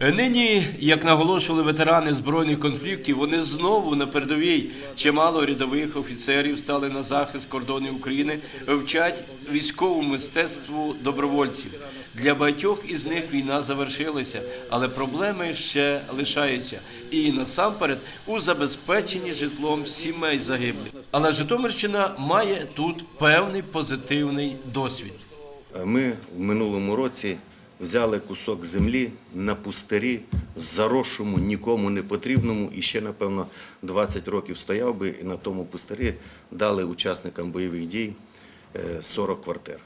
Нині, як наголошували ветерани збройних конфліктів, вони знову на передовій чимало рядових офіцерів стали на захист кордонів України, вчать військовому мистецтву добровольців. Для багатьох із них війна завершилася, але проблеми ще лишаються. І насамперед у забезпеченні житлом сімей загиблих. Але Житомирщина має тут певний позитивний досвід. Ми в минулому році взяли кусок землі на пустирі, заросшому, нікому не потрібному, і ще, напевно, 20 років стояв би, і на тому пустирі дали учасникам бойових дій е, 40 квартир.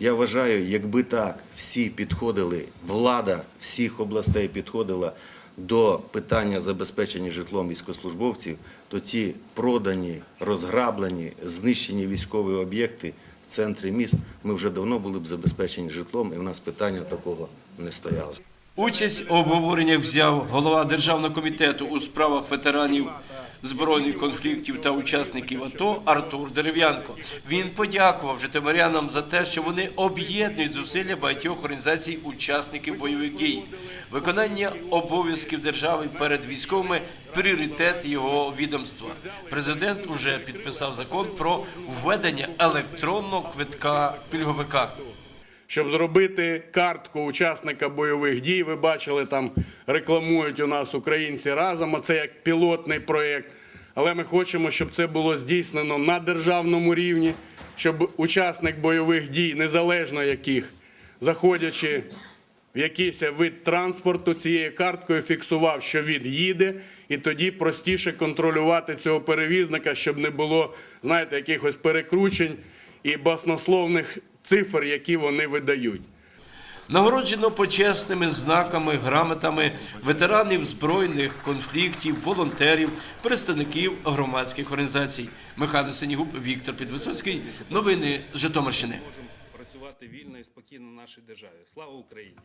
Я вважаю, якби так всі підходили, влада всіх областей підходила до питання забезпечення житлом військовослужбовців, то ці продані, розграблені, знищені військові об'єкти в центрі міст, ми вже давно були б забезпечені житлом, і в нас питання такого не стояло. Участь у обговореннях взяв голова Державного комітету у справах ветеранів збройних конфліктів та учасників АТО Артур Дерев'янко. Він подякував житомирянам за те, що вони об'єднують зусилля багатьох організацій учасників бойових дій. Виконання обов'язків держави перед військовими пріоритет його відомства. Президент уже підписав закон про введення електронного квитка пільговика. Щоб зробити картку учасника бойових дій. Ви бачили, там рекламують у нас українці разом. а Це як пілотний проєкт. Але ми хочемо, щоб це було здійснено на державному рівні, щоб учасник бойових дій, незалежно яких, заходячи в якийсь вид транспорту, цією карткою фіксував, що він їде, і тоді простіше контролювати цього перевізника, щоб не було, знаєте, якихось перекручень і баснословних цифр, які вони видають. Нагороджено почесними знаками, грамотами ветеранів збройних конфліктів, волонтерів, представників громадських організацій. Михайло Синігуб, Віктор Підвисоцький. Новини з Житомирщини. можемо працювати вільно і спокійно в нашій державі. Слава Україні!